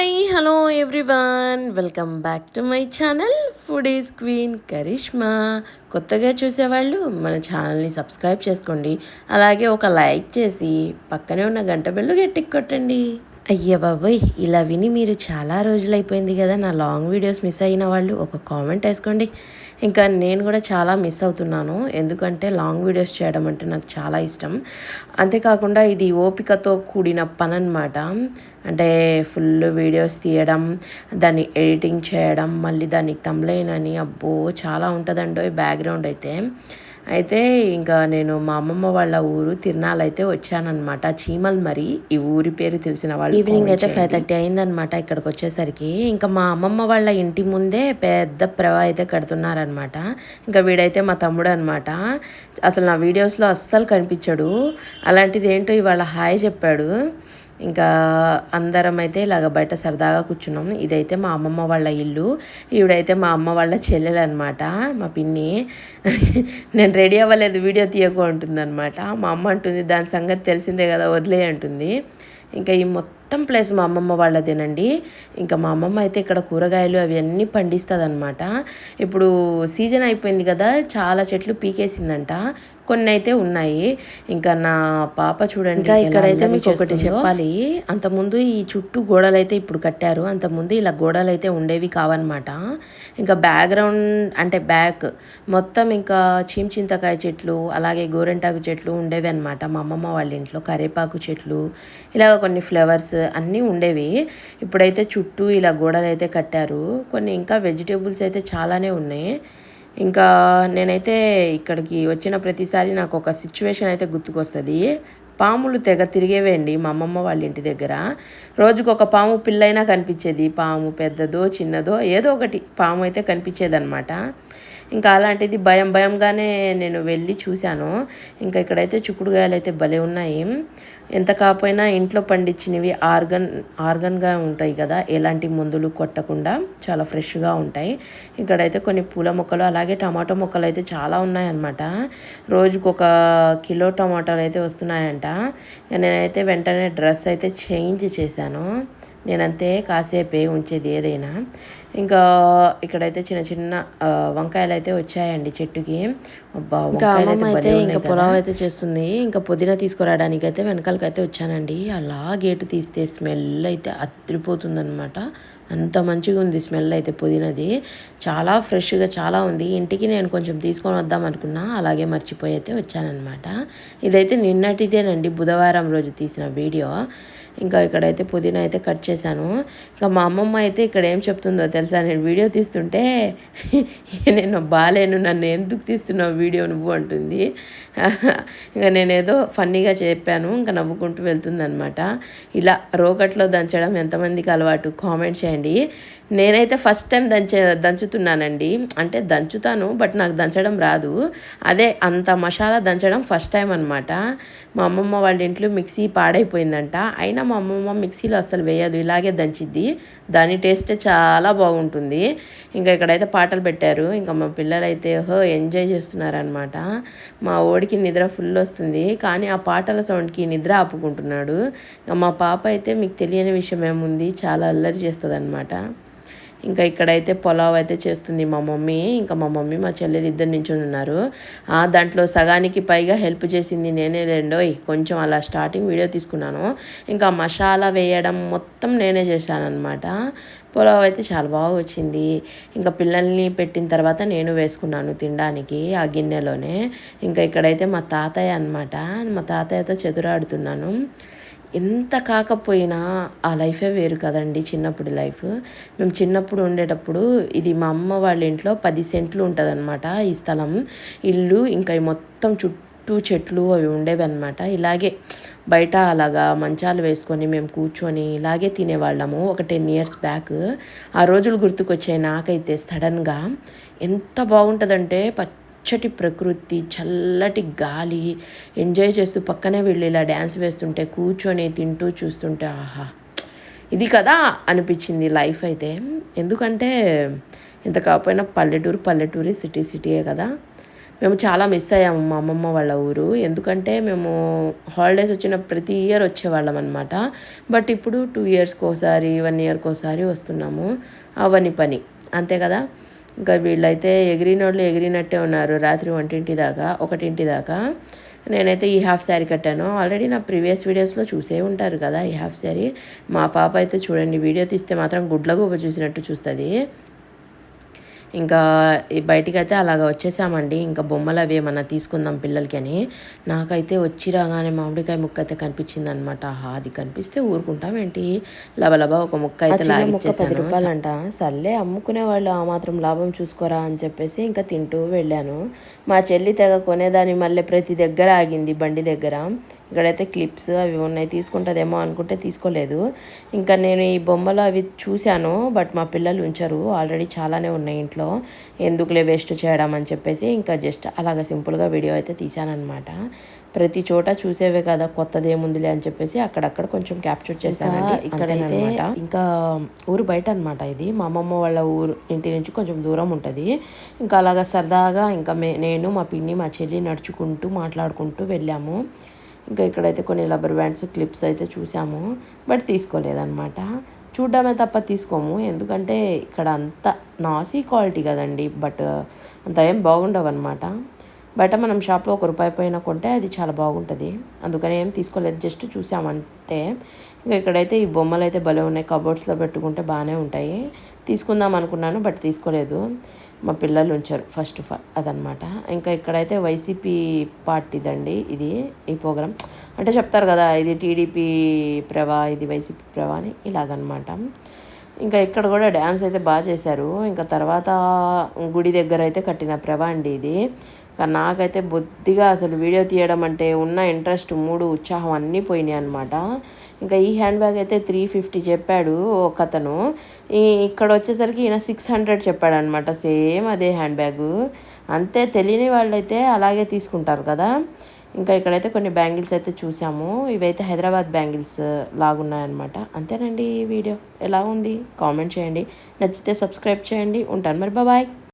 Hi hello everyone welcome back to my channel food is queen Karishma కొత్తగా చూసేవాళ్ళు మన ఛానల్ని సబ్స్క్రైబ్ చేసుకోండి. అలాగే ఒక లైక్ చేసి పక్కనే ఉన్న గంట బెల్లు గట్టికి కొట్టండి. అయ్య బాబోయ్ ఇలా విని మీరు చాలా రోజులైపోయింది కదా. నా లాంగ్ వీడియోస్ మిస్ అయిన వాళ్ళు ఒక కామెంట్ వేసుకోండి. ఇంకా నేను కూడా చాలా మిస్ అవుతున్నాను. ఎందుకంటే లాంగ్ వీడియోస్ చేయడం అంటే నాకు చాలా ఇష్టం. అంతేకాకుండా ఇది ఓపికతో కూడిన పని అనమాట అంటే ఫుల్ వీడియోస్ తీయడం దాన్ని ఎడిటింగ్ చేయడం మళ్ళీ దానికి తమ్లైన్ అని అబ్బో చాలా ఉంటుందండో బ్యాక్గ్రౌండ్ అయితే. అయితే ఇంకా నేను మా అమ్మమ్మ వాళ్ళ ఊరు తిరునాళ్ళు అయితే వచ్చానమాట చీమల్ మరి ఈ ఊరి పేరు తెలిసిన వాళ్ళు ఈవినింగ్ అయితే ఫైవ్ థర్టీ అయిందనమాట ఇక్కడికి వచ్చేసరికి ఇంకా మా అమ్మమ్మ వాళ్ళ ఇంటి ముందే పెద్ద ప్రవా అయితే కడుతున్నారనమాట ఇంకా వీడైతే మా తమ్ముడు అనమాట అసలు నా వీడియోస్లో అస్సలు కనిపించాడు. అలాంటిది ఏంటో ఇవాళ హాయ్ చెప్పాడు. ఇంకా అందరం అయితే ఇలాగ బయట సరదాగా కూర్చున్నాం ఇదైతే మా అమ్మమ్మ వాళ్ళ ఇల్లు. ఈవిడైతే మా అమ్మ వాళ్ళ చెల్లెలు అనమాట మా పిన్ని. నేను రెడీ అవ్వలేదు వీడియో తీయకు అంటుందన్నమాట. మా అమ్మ అంటుంది దాని సంగతి తెలిసిందే కదా వదిలే అంటుంది. ఇంకా ఈ మొత్తం ప్లేస్ మా అమ్మమ్మ వాళ్ళదేనండి. ఇంకా మా అమ్మమ్మ అయితే ఇక్కడ కూరగాయలు అవన్నీ పండిస్తుంది అనమాట ఇప్పుడు సీజన్ అయిపోయింది కదా చాలా చెట్లు పీకేసిందంట. కొన్ని అయితే ఉన్నాయి. ఇంకా నా పాప చూడండి ఇంకా ఇక్కడైతే మీకు ఒకటి చెప్పాలి. అంతకుముందు ఈ చుట్టూ గోడలు అయితే ఇప్పుడు కట్టారు. అంతకుముందు ఇలా గోడలు అయితే ఉండేవి కావన్నమాట. ఇంకా బ్యాక్గ్రౌండ్ అంటే బ్యాక్ మొత్తం ఇంకా చీమ్ చింతకాయ చెట్లు అలాగే గోరెంటాకు చెట్లు ఉండేవి అనమాట మా అమ్మమ్మ వాళ్ళ ఇంట్లో కరేపాకు చెట్లు ఇలా కొన్ని ఫ్లవర్స్ అన్నీ ఉండేవి. ఇప్పుడైతే చుట్టూ ఇలా గోడలు అయితే కట్టారు. కొన్ని ఇంకా వెజిటేబుల్స్ అయితే చాలానే ఉన్నాయి. ఇంకా నేనైతే ఇక్కడికి వచ్చిన ప్రతిసారి నాకు ఒక సిచ్యువేషన్ అయితే గుర్తుకొస్తుంది. పాములు తెగ తిరిగేవేయండి మా అమ్మమ్మ వాళ్ళ ఇంటి దగ్గర. రోజుకు ఒక పాము పిల్లైనా కనిపించేది. పాము పెద్దదో చిన్నదో ఏదో ఒకటి పాము అయితే కనిపించేదన్నమాట. ఇంకా అలాంటిది భయం భయంగానే నేను వెళ్ళి చూశాను. ఇంకా ఇక్కడైతే చుక్కుడుగాయలు అయితే భలే ఉన్నాయి. ఎంత కాకపోయినా ఇంట్లో పండించినవి ఆర్గన్ ఆర్గన్గా ఉంటాయి కదా ఎలాంటి మందులు కొట్టకుండా చాలా ఫ్రెష్గా ఉంటాయి. ఇక్కడైతే కొన్ని పూల మొక్కలు అలాగే టమాటో మొక్కలు అయితే చాలా ఉన్నాయన్నమాట. రోజుకు ఒక కిలో టమాటాలు అయితే వస్తున్నాయంట. నేనైతే వెంటనే డ్రెస్ అయితే చేంజ్ చేశాను. నేనంతే కాసేపే ఉంచేది ఏదైనా. ఇంకా ఇక్కడైతే చిన్న చిన్న వంకాయలు అయితే వచ్చాయండి చెట్టుకి. అయితే ఇంకా పొలావ్ అయితే చేస్తుంది. ఇంకా పుదీనా తీసుకురావడానికి అయితే వెనకాలకి అయితే వచ్చానండి. అలా గేటు తీస్తే స్మెల్ అయితే అత్రిపోతుందనమాట అంత మంచిగా ఉంది స్మెల్ అయితే పుదీనది. చాలా ఫ్రెష్గా చాలా ఉంది. ఇంటికి నేను కొంచెం తీసుకొని వద్దాం అనుకున్నా. అలాగే మర్చిపోయి అయితే వచ్చానమాట ఇదైతే నిన్నటిదేనండి బుధవారం రోజు తీసిన వీడియో. ఇంకా ఇక్కడైతే పుదీనా అయితే కట్ చేశాను. ఇంకా మా అమ్మమ్మ అయితే ఇక్కడ ఏం చెప్తుందో తెలుసా? నేను వీడియో తీస్తుంటే నేను బాలేను నన్ను ఎందుకు తీస్తున్నావు వీడియో నువ్వు అంటుంది. ఇంకా నేనేదో ఫన్నీగా చెప్పాను ఇంకా నవ్వుకుంటూ వెళ్తుందనమాట ఇలా రోకట్లో దంచడం ఎంతమందికి అలవాటు? కామెంట్ చేయండి. నేనైతే ఫస్ట్ టైం దంచ దంచుతున్నానండి. అంటే దంచుతాను బట్ నాకు దంచడం రాదు. అదే అంత మసాలా దంచడం ఫస్ట్ టైం అనమాట మా అమ్మమ్మ వాళ్ళ ఇంట్లో మిక్సీ పాడైపోయిందంట. అయినా మా అమ్మమ్మ మిక్సీలో అసలు వేయదు ఇలాగే దంచిద్ది. దాని టేస్ట్ చాలా బాగుంటుంది. ఇంకా ఇక్కడైతే పాటలు పెట్టారు. ఇంకా మా పిల్లలు అయితే హో ఎంజాయ్ చేస్తున్నారనమాట మా ఓడికి నిద్ర ఫుల్ వస్తుంది. కానీ ఆ పాటల సౌండ్కి నిద్ర ఆపుకుంటున్నాడు. ఇంకా మా పాప అయితే మీకు తెలియని విషయం ఏముంది? చాలా అల్లరి చేస్తుంది అనమాట ఇంకా ఇక్కడైతే పొలావ్ అయితే చేస్తుంది మా మమ్మీ. ఇంకా మా మమ్మీ మా చెల్లెలు ఇద్దరు నించుని ఉన్నారు. దాంట్లో సగానికి పైగా హెల్ప్ చేసింది నేనే రెండో కొంచెం అలా స్టార్టింగ్ వీడియో తీసుకున్నాను. ఇంకా మసాలా వేయడం మొత్తం నేనే చేశానమాట పొలావ్ అయితే చాలా బాగా వచ్చింది. ఇంకా పిల్లల్ని పెట్టిన తర్వాత నేను వేసుకున్నాను తినడానికి ఆ గిన్నెలోనే. ఇంకా ఇక్కడైతే మా తాతయ్య అనమాట మా తాతయ్యతో చెదురాడుతున్నాను. ఎంత కాకపోయినా ఆ లైఫే వేరు కదండి చిన్నప్పుడు లైఫ్. మేము చిన్నప్పుడు ఉండేటప్పుడు ఇది మా అమ్మ వాళ్ళ ఇంట్లో పది సెంట్లు ఉంటుందన్నమాట ఈ స్థలం. ఇల్లు ఇంకా మొత్తం చుట్టూ చెట్లు అవి ఉండేవి అనమాట ఇలాగే బయట అలాగా మంచాలు వేసుకొని మేము కూర్చొని ఇలాగే తినేవాళ్ళము ఒక టెన్ ఇయర్స్ బ్యాక్. ఆ రోజులు గుర్తుకొచ్చాయి నాకైతే సడన్గా. ఎంత బాగుంటుందంటే పచ్చటి ప్రకృతి చల్లటి గాలి ఎంజాయ్ చేస్తూ పక్కనే వీళ్ళు ఇలా డ్యాన్స్ వేస్తుంటే కూర్చొని తింటూ చూస్తుంటే ఆహా ఇది కదా అనిపించింది లైఫ్ అయితే. ఎందుకంటే ఎంత కాకపోయినా పల్లెటూరు పల్లెటూరి సిటీ సిటీయే కదా. మేము చాలా మిస్ అయ్యాము మా అమ్మమ్మ వాళ్ళ ఊరు. ఎందుకంటే మేము హాలిడేస్ వచ్చిన ప్రతి ఇయర్ వచ్చేవాళ్ళం అనమాట బట్ ఇప్పుడు టూ ఇయర్స్కి ఒకసారి వన్ ఇయర్కి ఒకసారి వస్తున్నాము. అవని పని. అంతే కదా? ఇంకా వీళ్ళైతే ఎగిరినోళ్ళు ఎగిరినట్టే ఉన్నారు రాత్రి ఒంటింటి దాకా ఒకటింటి దాకా. నేనైతే ఈ హాఫ్ శారీ కట్టాను. ఆల్రెడీ నా ప్రీవియస్ వీడియోస్లో చూసే ఉంటారు కదా ఈ హాఫ్ శారీ. మా పాప అయితే చూడండి వీడియో తీస్తే మాత్రం గుడ్ల చూసినట్టు చూస్తుంది. ఇంకా బయటికి అయితే అలాగ వచ్చేసామండి. ఇంకా బొమ్మలు అవి ఏమన్నా తీసుకుందాం పిల్లలకి అని నాకైతే వచ్చి రాగానే మామిడికాయ ముక్క అయితే కనిపించింది అనమాట ఆహా అది కనిపిస్తే ఊరుకుంటాం ఏంటి లబలబా ఒక ముక్క అయితే పది రూపాయలంట. సర్లే అమ్ముకునే వాళ్ళు ఆ మాత్రం లాభం చూసుకోరా అని చెప్పేసి ఇంకా తింటూ వెళ్ళాను. మా చెల్లి తెగ కొనేదాన్ని మళ్ళీ ప్రతి దగ్గర ఆగింది బండి దగ్గర. ఇక్కడైతే క్లిప్స్ అవి ఉన్నాయి తీసుకుంటుందేమో అనుకుంటే తీసుకోలేదు. ఇంకా నేను ఈ బొమ్మలు అవి చూశాను బట్ మా పిల్లలు ఉంచరు. ఆల్రెడీ చాలానే ఉన్నాయి ఇంట్లో. ఎందుకులే వేస్ట్ చేయడం అని చెప్పేసి ఇంకా జస్ట్ అలాగ సింపుల్గా వీడియో అయితే తీశానమాట ప్రతి చోట చూసేవే కదా కొత్తది ఏముందిలే అని చెప్పేసి అక్కడక్కడ కొంచెం క్యాప్చర్ చేశానండి. ఇక్కడైతే ఇంకా ఊరు బయట అనమాట ఇది. మా అమ్మమ్మ వాళ్ళ ఊరు ఇంటి నుంచి కొంచెం దూరం ఉంటుంది. ఇంకా అలాగా సరదాగా ఇంకా మే నేను మా పిన్ని మా చెల్లి నడుచుకుంటూ మాట్లాడుకుంటూ వెళ్ళాము. ఇంకా ఇక్కడైతే కొన్ని రబ్బర్ బ్యాండ్స్ క్లిప్స్ అయితే చూసాము. బట్ తీసుకోలేదన్నమాట. చూడడమే తప్ప తీసుకోము. ఎందుకంటే ఇక్కడ అంత నాసీ క్వాలిటీ కదండి. బట్ అంత ఏం బాగుండవు అనమాట బయట మనం షాప్లో ఒక రూపాయి పైన కొంటే అది చాలా బాగుంటుంది. అందుకని ఏం తీసుకోలేదు జస్ట్ చూసామంటే ఇంకా ఇక్కడైతే ఈ బొమ్మలు అయితే భలే ఉన్నాయి. కబోర్డ్స్లో పెట్టుకుంటే బాగానే ఉంటాయి. తీసుకుందాం అనుకున్నాను బట్ తీసుకోలేదు. మా పిల్లలు ఉంచారు ఫస్ట్ ఆఫ్ ఆల్ అదనమాట. ఇంకా ఇక్కడైతే వైసీపీ పార్టీదండి ఇది ఈ ప్రోగ్రామ్. అంటే చెప్తారు కదా ఇది టీడీపీ ప్రభా ఇది వైసీపీ ప్రభా అని ఇలాగనమాట. ఇంకా ఇక్కడ కూడా డ్యాన్స్ అయితే బాగా చేశారు. ఇంకా తర్వాత గుడి దగ్గర అయితే కట్టిన ప్రభా అండి ఇది. కానీ నాకైతే బొద్దిగా అసలు వీడియో తీయడం అంటే ఉన్న ఇంట్రెస్ట్ మూడు ఉత్సాహం అన్నీ పోయినాయి అనమాట ఇంకా ఈ హ్యాండ్ బ్యాగ్ అయితే త్రీ ఫిఫ్టీ చెప్పాడు ఒక అతను ఇక్కడ వచ్చేసరికి ఈయన సిక్స్ హండ్రెడ్ చెప్పాడు అనమాట సేమ్ అదే హ్యాండ్ బ్యాగు. అంతే తెలియని వాళ్ళైతే అలాగే తీసుకుంటారు కదా. ఇంకా ఇక్కడైతే కొన్ని బ్యాంగిల్స్ అయితే చూసాము. ఇవైతే హైదరాబాద్ బ్యాంగిల్స్ లాగున్నాయన్నమాట. అంతేనండి ఈ వీడియో. ఎలా ఉంది? కామెంట్ చేయండి. నచ్చితే సబ్స్క్రైబ్ చేయండి. ఉంటాను మరి. బాయ్.